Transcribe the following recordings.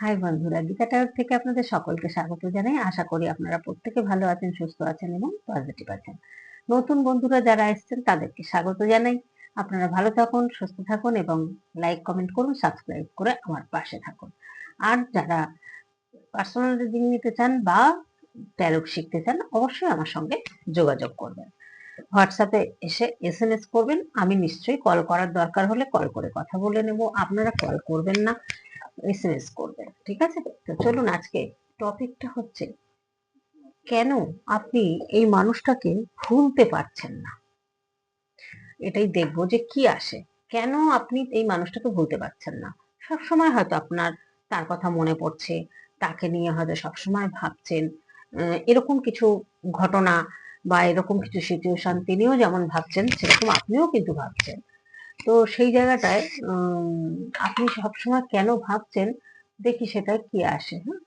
High বন্ধুরা, Gita tower থেকে আপনাদের সকলকে স্বাগত জানাই। আশা করি আপনারা প্রত্যেকে ভালো আছেন, সুস্থ আছেন এবং পজিটিভ আছেন। নতুন বন্ধুরা যারা এসেছেন, তাদেরকে স্বাগত জানাই। আপনারা ভালো থাকুন, সুস্থ থাকুন এবং লাইক কমেন্ট করুন সাবস্ক্রাইব করে আমার পাশে থাকুন। আর যারা পার্সোনাল রিডিং নিতে চান বা ট্যারোট শিখতে চান, অবশ্যই আমার সঙ্গে যোগাযোগ করবেন। হোয়াটসঅ্যাপে এসে এস এম এস করবেন। আমি নিশ্চয়ই কল করার দরকার হলে কল করে কথা বলে নেব। আপনারা কল করবেন না। এসএমএস করবেন, ঠিক আছে? তো চলুন আজকে টপিকটা হচ্ছে, কেন আপনি এই মানুষটাকে ভুলতে পারছেন না? এটাই দেখব যে কি আসে। কেন আপনি এই মানুষটাকে ভুলতে পারছেন না? সব সময় হয়তো আপনার, তার কথা মনে পড়ছে, তাকে নিয়ে হয়তো সবসময় ভাবছেন এরকম কিছু ঘটনা বা এরকম কিছু সিচুয়েশন তিনিও যেমন ভাবছেন, সেরকম আপনিও কিন্তু ভাবছেন। তো সেই জায়গাটায় আপনি সবসময় কেন ভাবছেন? দেখি সেটাই কি আসে হ্যাঁ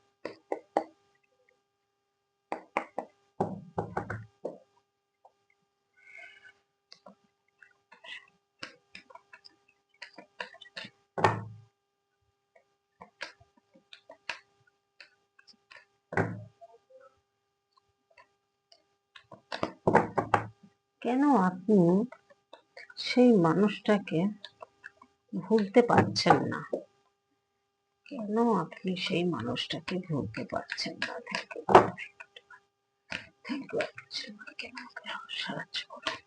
কেন আপনি সেই মানুষটাকে ভুলতে পারছেন না কেন আপনি সেই মানুষটাকে ভুলতে পারছেন না থ্যাংক ইউ থ্যাংক ইউ সাহায্য করুন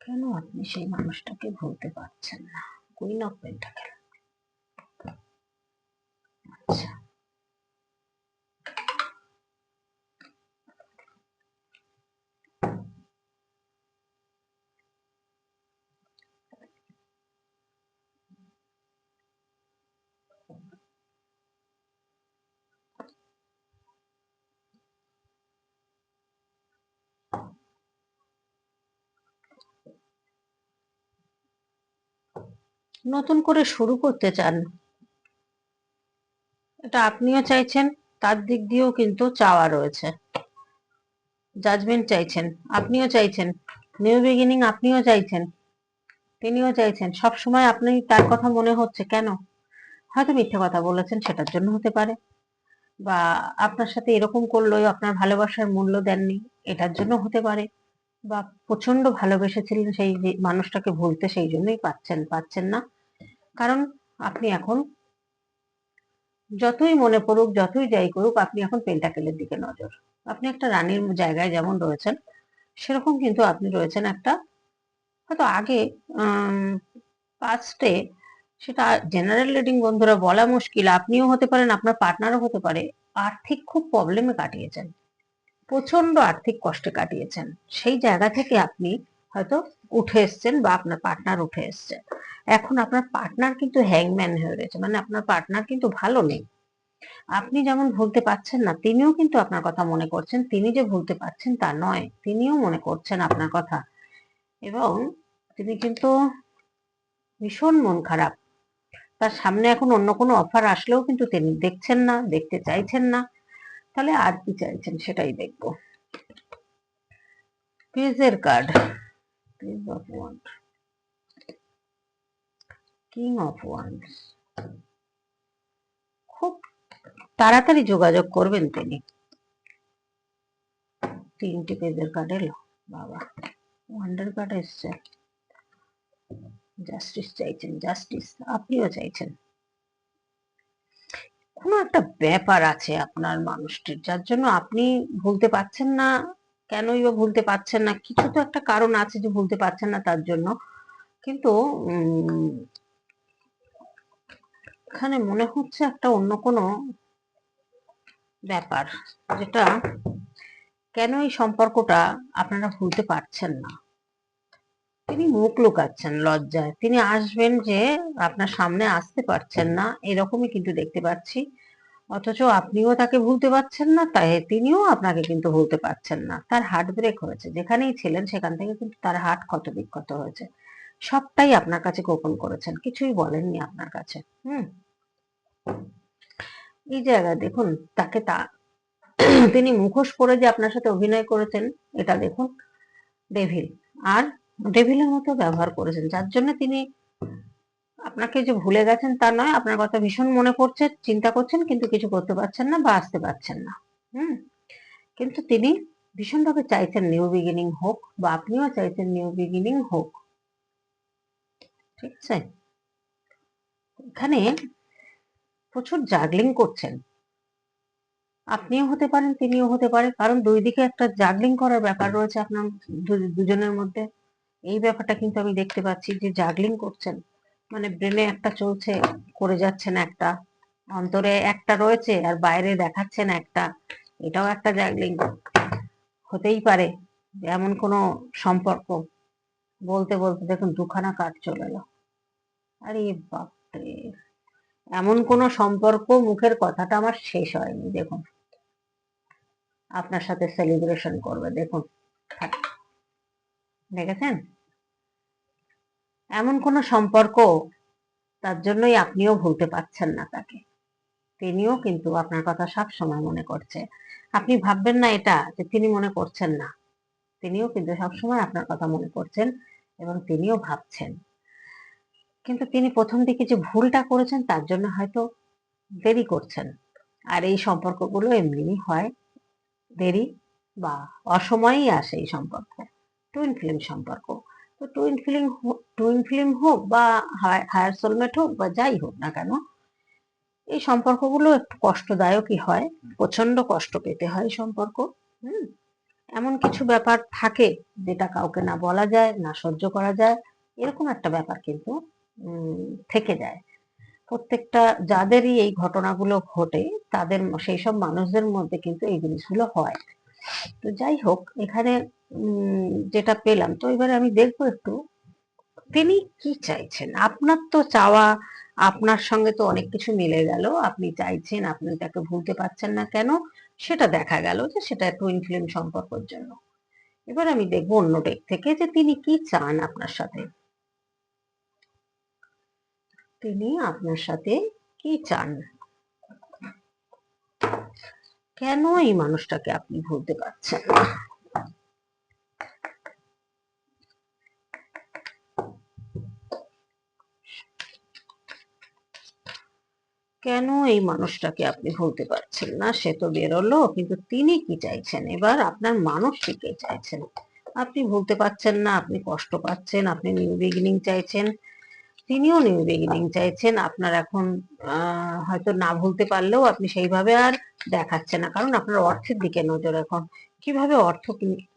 কেন আপনি সেই মানুষটাকে ভুলতে পারছেন না। কুইন অফ পেন্টাকেল নতুন করে শুরু করতে চান। এটা আপনিও চাইছেন, তার দিক দিয়েও কিন্তু চাওয়া রয়েছে। জাজমেন্ট চাইছেন, আপনিও চাইছেন। নিউ বিগিনিং আপনিও চাইছেন, তিনিও চাইছেন। সব সময় আপনি তার কথা মনে হচ্ছে কেন? হয়তো মিথ্যে কথা বলেছেন, সেটার জন্য হতে পারে। বা আপনার সাথে এরকম করলেও আপনার ভালোবাসার মূল্য দেননি, এটার জন্য হতে পারে। বা প্রচণ্ড ভালোবেসেছিলেন সেই মানুষটাকে ভুলতে সেই জন্যই পাচ্ছেন পাচ্ছেন না। কারণ আপনি এখন যতই মনে পড়ুক, যতই যাই করুক, আপনি এখন পেন্টাকেলের দিকে নজর। আপনি একটা রানীর জায়গায় যেমন রয়েছেন, সেরকম কিন্তু আপনি রয়েছেন একটা হয়তো আগে পাস্টে সেটা জেনারেল রিডিং বন্ধুরা বলা মুশকিল। আপনিও হতে পারেন, আপনার পার্টনারও হতে পারে। আর্থিক খুব প্রবলেমে কাটিয়েছেন। প্রচণ্ড আর্থিক কষ্টে কাটিয়েছেন। সেই জায়গা থেকে আপনি হয়তো উঠে এসছেন বা আপনার পার্টনার উঠে এসছে। এখন আপনার পার্টনার কিন্তু হ্যাংম্যান হয়ে রয়েছে মানে আপনার পার্টনার কিন্তু ভালো নেই। আপনি যেমন ভুলতে পারছেন না, তিনিও কিন্তু আপনার কথা মনে করছেন। তিনি যে ভুলতে পারছেন তা নয়, তিনিও মনে করছেন আপনার কথা। এবং তিনি কিন্তু ভীষণ মন খারাপ। তার সামনে এখন অন্য কোনো অফার আসলেও কিন্তু তিনি দেখছেন না, দেখতে চাইছেন না। তাহলে আর কি চাইছেন সেটাই দেখব। পেজের card page of wand king of wands খুব তাড়াতাড়ি যোগাযোগ করবেন তিনি। তিনটি পেজের কার্ড এলো, বাবা। ওয়ান্ডার কার্ড এসছে। জাস্টিস চাইছেন জাস্টিস আপনিও চাইছেন। কোনো একটা ব্যাপার আছে আপনার মানুষটির, যার জন্য আপনি ভুলতে পারছেন না। কেনই বা ভুলতে পারছেন না? কিছু তো একটা কারণ আছে যে ভুলতে পারছেন না তার জন্য। কিন্তু এখানে মনে হচ্ছে একটা অন্য কোনো ব্যাপার, যেটা কেন এই সম্পর্কটা আপনারা ভুলতে পারছেন না। তিনি মুখ লুকাচ্ছেন লজ্জায়। তিনি আসবেন যে আপনার সামনে আসতে পারছেন না, এরকমই কিন্তু দেখতে পাচ্ছি। অথচ আপনিও তাকে ভুলতে পারছেন না, তাই তিনিও আপনাকে কিন্তু ভুলতে পারছেন না। তার হার্ট ব্রেক হয়েছে। যেখানেই ছিলেন, সেখান থেকে কিন্তু তার হার্ট ক্ষত বিক্ষত হয়েছে। সবটাই আপনার কাছে গোপন করেছেন, কিছুই বলেননি আপনার কাছে। হুম? এই জায়গায় দেখুন, তাকে তা তিনি মুখোশ পরে যে আপনার সাথে অভিনয় করেছেন, এটা দেখুন ডেভিল আর ডেভিলের মতো ব্যবহার করেছেন। যার জন্য তিনি আপনাকে যে ভুলে গেছেন তা নয়, আপনার কথা ভীষণ মনে পড়ছে, চিন্তা করছেন, কিন্তু কিছু করতে পারছেন না বা আসতে পারছেন না। হুম? কিন্তু তিনি ভীষণভাবে চাইছেন নিউ বিগিনিং হোক বা আপনিও চাইছেন নিউ বিগিনিং হোক। ঠিক আছে? এখানে প্রচুর জাগলিং করছেন। আপনিও হতে পারেন, তিনিও হতে পারে কারণ দুই দিকে একটা জাগলিং করার ব্যাপার রয়েছে আপনার দুজনের মধ্যে। এই ব্যাপারটা কিন্তু আমি দেখতে পাচ্ছি যে জাগলিং করছেন। মানে ব্রেনে একটা চলছে, করে যাচ্ছেন একটা, অন্তরে একটা রয়েছে আর বাইরে দেখাচ্ছেন একটা, এটাও একটা জাগলিং হতেই পারে, এমন কোনো সম্পর্ক। বলতে বলতে দেখুন দুখানা কাঠ চলে এলো। আরে বাপরে! এমন কোনো সম্পর্ক মুখের কথাটা আমার শেষ হয়নি, দেখুন। আপনার সাথে সেলিব্রেশন করবে, দেখুন। দেখেছেন? এমন কোনো সম্পর্ক তার জন্যই আপনিও ভুলতে পারছেন না তাকে। তিনিও কিন্তু আপনার কথা সব সময় মনে করছে। আপনি ভাববেন না এটা, যে তিনি মনে করছেন না। তিনিও কিন্তু সবসময় আপনার কথা মনে করছেন এবং তিনিও ভাবছেন। কিন্তু তিনি প্রথম দিকে যে ভুলটা করেছেন তার জন্য হয়তো দেরি করছেন। আর এই সম্পর্কগুলো এমনিই হয় দেরি বা অসময়েই আসে এই সম্পর্ক। টুইন ফিল্ম সম্পর্ক। তো টুইন ফিল্ম টুইন ফিল্ম হোক বা হায়ার সোলমেট হোক বা যাই হোক না কেন, এই সম্পর্কগুলো একটু কষ্টদায়কই হয় প্রচণ্ড কষ্ট পেতে হয় সম্পর্ক, হুম? এমন কিছু ব্যাপার থাকে যেটা কাউকে না বলা যায়, না সহ্য করা যায়, এরকম একটা ব্যাপার কিন্তু থেকে যায়। প্রত্যেকটা যাদেরই এই ঘটনাগুলো ঘটে, তাদের, সেই সব মানুষদের মধ্যে কিন্তু এই জিনিসগুলো হয়। তো যাই হোক, এখানে যেটা পেলাম, তো এবারে আমি দেখব একটু, তিনি কি চাইছেন? আপনার তো চাওয়া, আপনার সঙ্গে তো অনেক কিছু মিলে গেল, আপনি চাইছেন, আপনি তাকে ভুলতে পারছেন না কেন? সেটা দেখা গেল যে সেটা টুইন ফিল্ম সম্পর্কের জন্য। এবার আমি দেখব অন্য দিক থেকে যে তিনি কি চান আপনার সাথে। তিনি আপনার সাথে কি চান? কেন এই মানুষটাকে আপনি ভুলতে পারছেন? না কেন এই মানুষটাকে আপনি ভুলতে পারছেন না? সে তো বেরোলো, কিন্তু তিনি কি চাইছেন? এবার আপনার মানুষটি কে চাইছেন? আপনি ভুলতে পারছেন না, আপনি কষ্ট পাচ্ছেন, আপনি নিউ বিগিনিং চাইছেন। তিনিও নিউ বিগিনিং চাইছেন। আপনার এখন হয়তো না ভুলতে পারলেও আপনি সেইভাবে আর দেখাচ্ছে না। কারণ আপনার অর্থের দিকে নজর এখন। কীভাবে অর্থ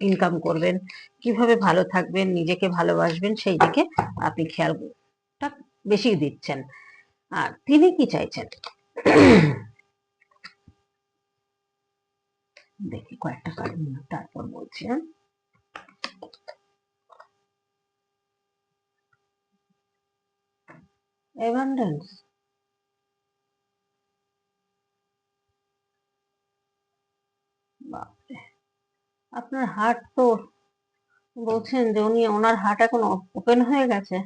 ইনকাম করবেন? কীভাবে ভালো থাকবেন? নিজেকে ভালোবাসবেন? সেই দিকে আপনি খেয়ালটা বেশি দিচ্ছেন। আর তিনি কি চাইছেন? দেখি কয়েকটা নিয়ে তারপর বলছি হ্যাঁ? বাপরে। আপনার হার্ট তো বলছেন যে উনি, ওনার হার্ট এখন ওপেন হয়ে গেছে।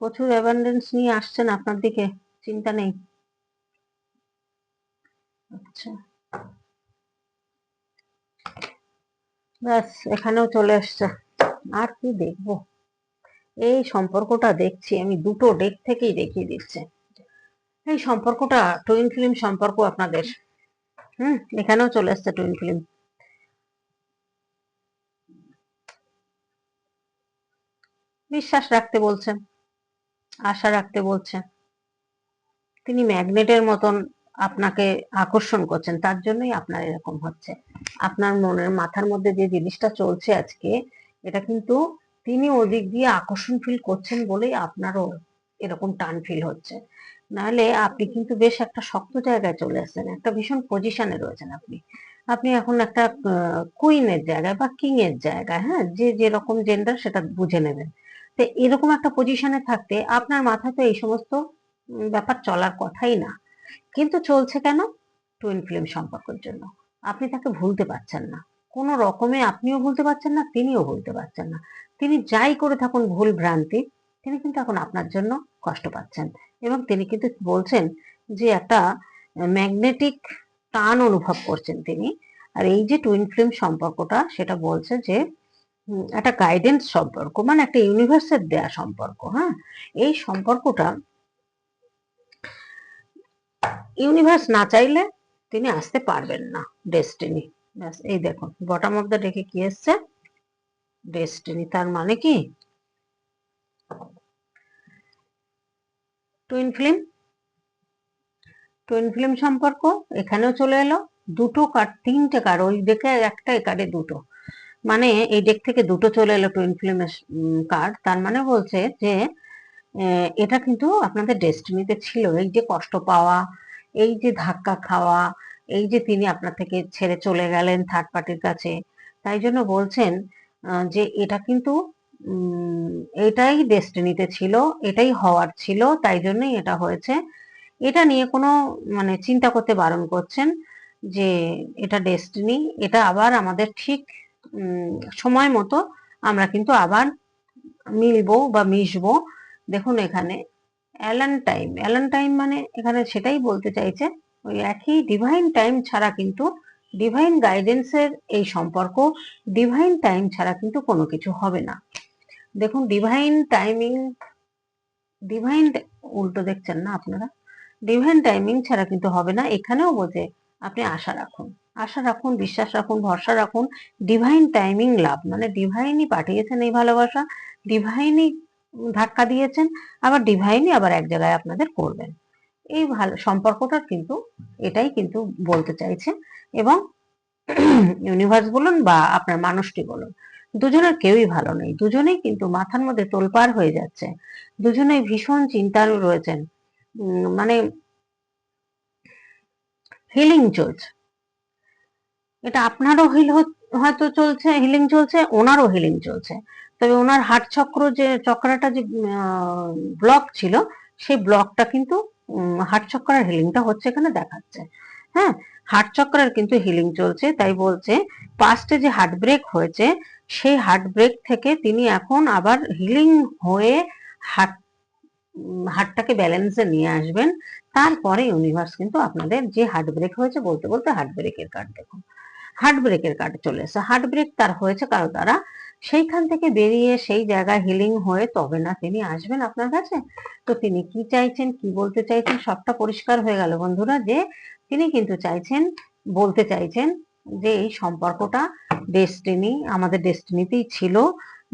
প্রচুর অ্যাবান্ডেন্স নিয়ে আসছেন আপনার দিকে, চিন্তা নেই। আচ্ছা। ব্যাস, এখানেও চলে এসছে আর কি দেখব? এই সম্পর্কটা দেখছি, আমি দুটো ডেক থেকেই দেখিয়ে দিচ্ছে। এই সম্পর্কটা টুইন ফিল্ম সম্পর্ক আপনাদের। হুম, এখানেও চলে আসছে টুইন ফিল্ম বিশ্বাস রাখতে বলছেন আশা রাখতে বলছেন তিনি ম্যাগনেটের মতন আপনাকে আকর্ষণ করছেন, তার জন্যই আপনার এরকম হচ্ছে। আপনার মনের মাথার মধ্যে যে জিনিসটা চলছে আজকে, এটা কিন্তু তিনি ওদিক দিয়ে আকর্ষণ ফিল করছেন বলেই আপনারও এরকম টান ফিল হচ্ছে। নাহলে আপনি কিন্তু বেশ একটা শক্ত জায়গায় চলে আসছেন, একটা ভীষণ পজিশনে রয়েছেন আপনি। আপনি এখন একটা কুইনের জায়গায় বা কিং এর জায়গায় হ্যাঁ? যে যেরকম জেন্ডার সেটা বুঝে নেবেন। তো এরকম একটা পজিশনে থাকতে আপনার মাথায় তো এই সমস্ত ব্যাপার চলার কথাই না। কিন্তু চলছে কেন? টুইন ফিল্ম সম্পর্কের জন্য। আপনি তাকে ভুলতে পারছেন না। কোনো রকমে আপনিও ভুলতে পারছেন না, তিনিও ভুলতে পারছেন না। তিনি যাই করে থাকুন ভুল ভ্রান্তি, তিনি কিন্তু এখন আপনার জন্য কষ্ট পাচ্ছেন। এবং তিনি কিন্তু বলছেন যে একটা ম্যাগনেটিক টান অনুভব করছেন তিনি। আর এই যে টুইন ফ্লেম সম্পর্কটা, সেটা বলছে যে একটা গাইডেন্স সম্পর্ক মানে একটা ইউনিভার্সের দেয়া সম্পর্ক হ্যাঁ? এই সম্পর্কটা ইউনিভার্স না চাইলে তিনি আসতে পারবেন না ডেস্টিনি ব্যাস, এই দেখুন বটম অফ দ্য ডেকে কি এসছে? ডেস্টিনি তার মানে কি? টুইন ফিল্ম টুইন ফিল্ম সম্পর্ক? এখানেও চলে এলো। দুটো কার্ড তিনটে কার্ড ওই ডেকে একটা এই কার্ডে দুটো। মানে এই ডেক থেকে দুটো চলে এলো টুইন ফিল্মের কার্ড তার মানে বলছে যে এটা কিন্তু আপনাদের ডেস্টিনিতে ছিল। এই যে কষ্ট পাওয়া, এই যে ধাক্কা খাওয়া, এই যে তিনি আপনার থেকে ছেড়ে চলে গেলেন থার্ড পার্টির কাছে। তাই জন্য বলছেন যে এটা কিন্তু এটাই ডেস্টিনিতে ছিল, এটাই হওয়ার ছিল, তাই জন্যই এটা হয়েছে। এটা নিয়ে কোনো মানে চিন্তা করতে বারণ করছেন যে এটা ডেস্টিনি এটা আবার আমাদের ঠিক সময় মতো আমরা কিন্তু আবার মিলবো বা মিশবো। দেখুন এখানে অ্যালান টাইম অ্যালান টাইম মানে এখানে সেটাই বলতে চাইছে, ওই একই ডিভাইন টাইম ছাড়া কিন্তু ডিভাইন গাইডেন্সের এই সম্পর্ক ডিভাইন টাইম ছাড়া কিন্তু কোনো কিছু হবে না। দেখুন ডিভাইন টাইমিং ডিভাইন উল্টো দেখছেন না আপনারা? ডিভাইন টাইমিং ছাড়া কিন্তু হবে না। এখানেও বোঝে আপনি আশা রাখুন। আশা রাখুন, বিশ্বাস রাখুন, ভরসা রাখুন ডিভাইন টাইমিং লাভ। মানে ডিভাইনই পাঠিয়েছেন এই ভালোবাসা ডিভাইনই ধাক্কা দিয়েছেন, আবার ডিভাইনই আবার এক জায়গায় আপনাদের করবেন। এই ভালো সম্পর্কটার কিন্তু এটাই কিন্তু বলতে চাইছে এবং ইউনিভার্স বলুন বা আপনার মানুষটি বলুন, দুজনের কেউই ভালো নেই, দুজনেই কিন্তু মাথার মধ্যে তোলপাড় হয়ে যাচ্ছে, দুজনেই ভীষণ চিন্তার রয়েছেন মানে হিলিং চলছে, এটা আপনারও হিল হয়তো চলছে হিলিং চলছে, ওনারও হিলিং চলছে, তবে ওনার হার্ট চক্র যে, চক্রাটা যে ব্লক ছিল, সেই ব্লকটা কিন্তু হার্ট চক্রের হিলিংটা হচ্ছে এখানে দেখাচ্ছে। হ্যাঁ হার্ট চক্রের কিন্তু হিলিং চলছে, তাই বলছে পাস্টে যে হার্ট ব্রেক হয়েছে, সেই হার্ট ব্রেক থেকে তিনি এখন আবার হিলিং হয়ে হার্ট হার্টটাকে ব্যালেন্সে নিয়ে আসবেন। তারপরে ইউনিভার্স কিন্তু আপনাদের যে হার্ট ব্রেক হয়েছে, বলতে বলতে হার্ট ব্রেকের কার্ড দেখুন। হার্ট ব্রেকের কার্ড চলে এসেছে। হার্ট ব্রেক তার হয়েছে কারও দ্বারা সেইখান থেকে বেরিয়ে সেই জায়গায় হিলিং হয়ে তবে না তিনি আসবেন আপনার কাছে? তো তিনি কি চাইছেন, কি বলতে চাইছেন, সবটা পরিষ্কার হয়ে গেল বন্ধুরা যে তিনি কিন্তু চাইছেন, বলতে চাইছেন যে এই সম্পর্কটা ডেস্টিনি আমাদের ডেস্টিনিতেই ছিল।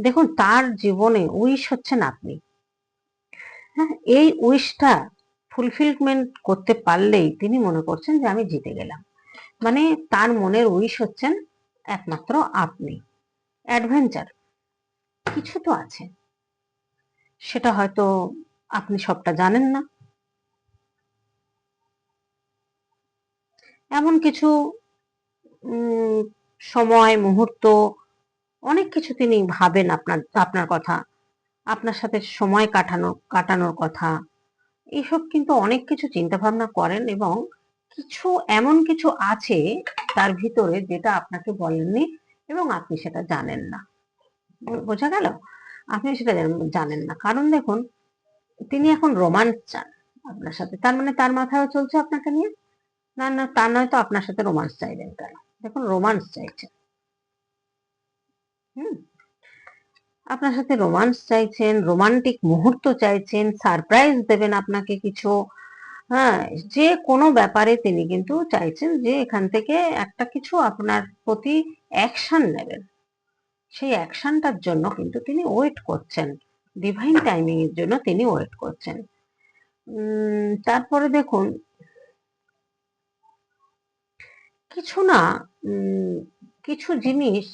দেখুন, তার জীবনে উইশ হচ্ছেন আপনি। হ্যাঁ এই উইশটা ফুলফিলমেন্ট করতে পারলেই তিনি মনে করছেন যে আমি জিতে গেলাম। মানে তার মনের উইশ হচ্ছেন একমাত্র আপনি। অ্যাডভেঞ্চার, কিছু তো আছে। সেটা হয়তো আপনি সবটা জানেন না। এমন কিছু সময়, মুহূর্ত, অনেক কিছু তিনি ভাবেন আপনার আপনার কথা, আপনার সাথে সময় কাটানো, কাটানোর কথা। এইসব কিন্তু অনেক কিছু চিন্তা ভাবনা করেন এবং কিছু, এমন কিছু আছে তার ভিতরে যেটা আপনাকে বলেননি এবং আপনি সেটা জানেন না। বোঝা গেল? আপনি সেটা জানেন- না। কারণ দেখুন তিনি এখন রোমান্স চান আপনার সাথে। তার মানে তার মাথায় চলছে আপনাকে নিয়ে? না না তা নয় তো আপনার সাথে রোমান্স চাইবেন কেন? দেখুন রোমান্স চাইছেন হুম। আপনার সাথে রোমান্স চাইছেন রোমান্টিক মুহূর্ত চাইছেন সারপ্রাইজ দেবেন আপনাকে কিছু। হ্যাঁ যে কোনো ব্যাপারে তিনি কিন্তু চাইছেন যে এখান থেকে একটা কিছু আপনার প্রতি অ্যাকশন নেবেন। সেই অ্যাকশনটার জন্য কিন্তু তিনি ওয়েট করছেন। ডিভাইন টাইমিং এর জন্য তিনি ওয়েট করছেন। তারপরে দেখুন, কিছু না কিছু জিনিস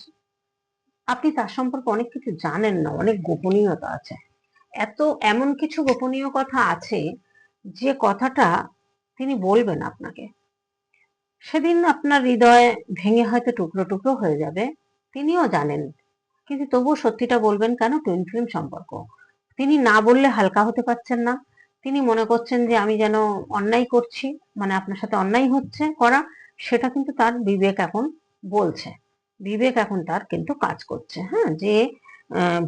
আপনি তার সম্পর্কে অনেক কিছু জানেন না, অনেক গোপনীয়তা আছে। এত, এমন কিছু গোপনীয় কথা আছে যে কথাটা তিনি বলবেন আপনাকে, সেদিন আপনার হৃদয় ভেঙে হয়তো টুকরো টুকরো হয়ে যাবে, তিনিও জানেন। কিন্তু তবুও সত্যিটা বলবেন কেন? টুইন ফিল্ম সম্পর্ক। তিনি না বললে হালকা হতে পারছেন না। তিনি মনে করছেন যে আমি যেন অন্যায় করছি মানে আপনার সাথে অন্যায় হচ্ছে করা, সেটা কিন্তু তার বিবেক এখন বলছে। বিবেক এখন তার কিন্তু কাজ করছে হ্যাঁ? যে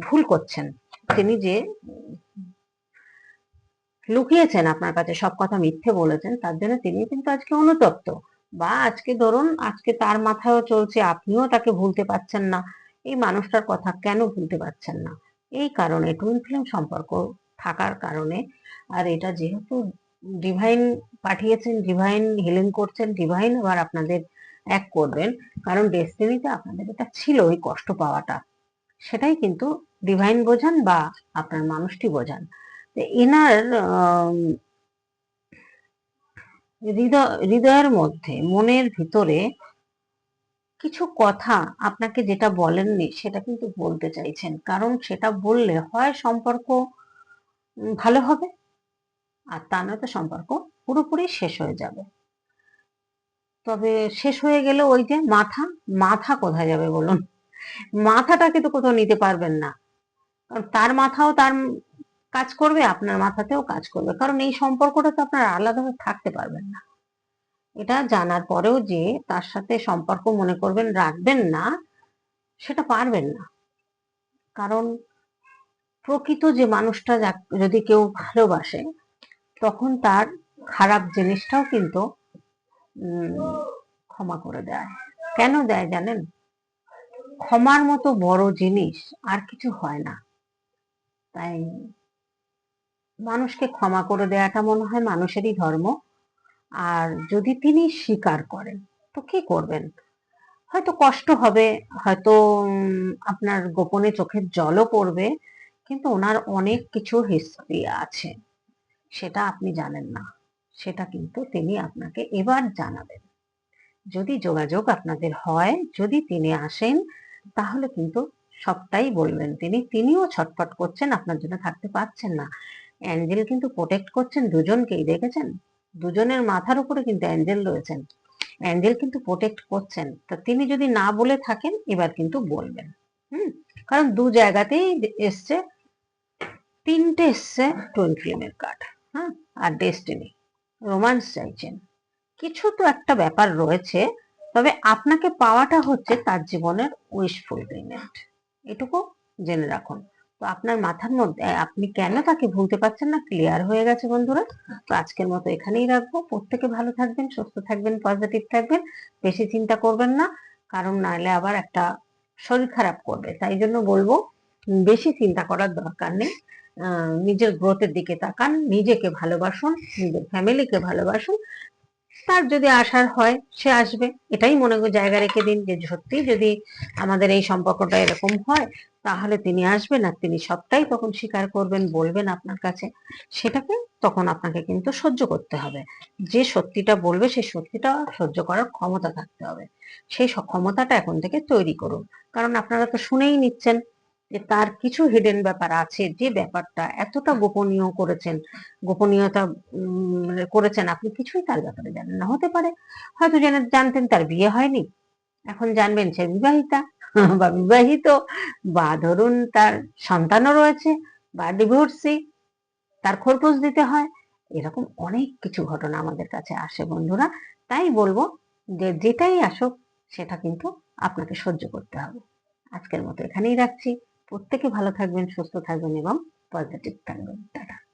ভুল করছেন। তিনি যে লুকিয়েছেন আপনার কাছে, সব কথা মিথ্যে বলেছেন, তার জন্য তিনি কিন্তু আজকে অনুতপ্ত। বা আজকে ধরুন, আজকে তার মাথায়ও চলছে, আপনিও তাকে ভুলতে পারছেন না। এই মানুষটার কথা কেন ভুলতে পারছেন না? এই কারণে টুইন ফ্লেম সম্পর্ক থাকার কারণে, আর এটা যেহেতু ডিভাইন পাঠিয়েছেন, ডিভাইন হিলিং করছেন, ডিভাইন আবার আপনাদের এক করবেন, কারণ ডেস্টিনিতে আপনাদের এটা ছিল, ওই কষ্ট পাওয়াটা। সেটাই কিন্তু ডিভাইন বোঝান বা আপনার মানুষটি বোঝান। এনার হৃদয়, হৃদয়ের মধ্যে, মনের ভিতরে কিছু কথা আপনাকে যেটা বলেননি, সেটা কিন্তু বলতে চাইছেন। কারণ সেটা বললে হয় সম্পর্ক ভালো হবে, আর তা নয়তো সম্পর্ক পুরোপুরি শেষ হয়ে যাবে। তবে শেষ হয়ে গেলে ওই যে মাথা মাথা কোথায় যাবে বলুন? মাথাটাকে তো কোথাও নিতে পারবেন না। কারণ তার মাথাও তার কাজ করবে, আপনার মাথাতেও কাজ করবে। কারণ এই সম্পর্কটা তো আপনার আলাদাভাবে থাকতে পারবেন না। এটা জানার পরেও যে তার সাথে সম্পর্ক মনে করবেন, রাখবেন না, সেটা পারবেন না। কারণ প্রকৃত যে মানুষটা যদি কেউ ভালোবাসে, তখন তার খারাপ জিনিসটাও কিন্তু ক্ষমা করে দেয়। কেন দেয় জানেন? ক্ষমার মতো বড় জিনিস আর কিছু হয় না। তাই মানুষকে ক্ষমা করে দেওয়াটা মনে হয় মানুষেরই ধর্ম। আর যদি তিনি স্বীকার করেন, তো কি করবেন? হয়তো কষ্ট হবে, হয়তো আপনার গোপনে চোখের জলও পড়বে, কিন্তু ওনার অনেক কিছু হিস্ট্রি আছে। সেটা আপনি জানেন না। সেটা কিন্তু তিনি আপনাকে এবার জানাবেন। যদি যোগাযোগ আপনাদের হয়, যদি তিনি আসেন, তাহলে কিন্তু সবটাই বলবেন। তিনি, তিনিও ছটফট করছেন, আপনার জন্য থাকতে পারছেন না। অ্যাঞ্জেল কিন্তু প্রোটেক্ট করছেন দুজনকেই, দেখেছেন? দুজনের মাথার উপরে কিন্তু অ্যাঞ্জেল রয়েছেন। অ্যাঞ্জেল কিন্তু প্রোটেক্ট করছেন। তা তিনি যদি না বলে থাকেন, এবার কিন্তু বলবেন। হুম? কারণ দু জায়গাতেই এসছে, তিনটে এসছে টুইন ফিল্মের কার্ড হ্যাঁ আর ডেস্টিনি রোমান্স চাইছেন। কিছু তো একটা ব্যাপার রয়েছে, তবে আপনাকে পাওয়াটা হচ্ছে তার জীবনের উইশ ফুলফিলমেন্ট এটুকু জেনে রাখুন। তো আপনার মাথার মধ্যে আপনি কেন তাকে ভুলতে পারছেন না? ক্লিয়ার হয়ে গেছে বন্ধুরা। তো আজকের মতো এখানেই রাখব। প্রত্যেকে ভালো থাকবেন, সুস্থ থাকবেন পজিটিভ থাকবেন। বেশি চিন্তা করবেন না, কারণ নাহলে আবার একটা শরীর খারাপ করবে। তাই জন্য বলব বেশি চিন্তা করার দরকার নেই। নিজের গ্রোথের দিকে তাকান, নিজেকে ভালোবাসুন, নিজের ফ্যামিলিকে ভালোবাসুন। তার যদি আসার হয়, সে আসবে। এটাই মনে জায়গা রেখে দিন যে সত্যি যদি আমাদের এই সম্পর্কটা এরকম হয় তাহলে তিনি আসবেন আর তিনি সবটাই তখন স্বীকার করবেন, বলবেন আপনার কাছে। সেটাকে তখন আপনাকে কিন্তু সহ্য করতে হবে। যে সত্যিটা বলবে, সেই সত্যিটা সহ্য করার ক্ষমতা থাকতে হবে। সেই ক্ষমতাটা এখন থেকে তৈরি করুন। কারণ আপনারা তো শুনেই নিচ্ছেন যে তার কিছু হিডেন ব্যাপার আছে। যে ব্যাপারটা এতটা গোপনীয় করেছেন, গোপনীয়তা করেছেন আপনি কিছুই তার ব্যাপারে জানেন না। হতে পারে। হয়তো জেনে, জানতেন তার বিয়ে হয়নি। এখন জানবেন সে বিবাহিতা। বা বিবাহিত, বা ধরুন তার সন্তানও রয়েছে, বা ডিভোর্সি, তার খোরপোশ দিতে হয়, এরকম অনেক কিছু ঘটনা আমাদের কাছে আসে বন্ধুরা। তাই বলব যে যেটাই আসুক, সেটা কিন্তু আপনাকে সহ্য করতে হবে। আজকের মতো এখানেই রাখছি। প্রত্যেকে ভালো থাকবেন, সুস্থ থাকবেন এবং পজিটিভ থাকবেন। টাটা।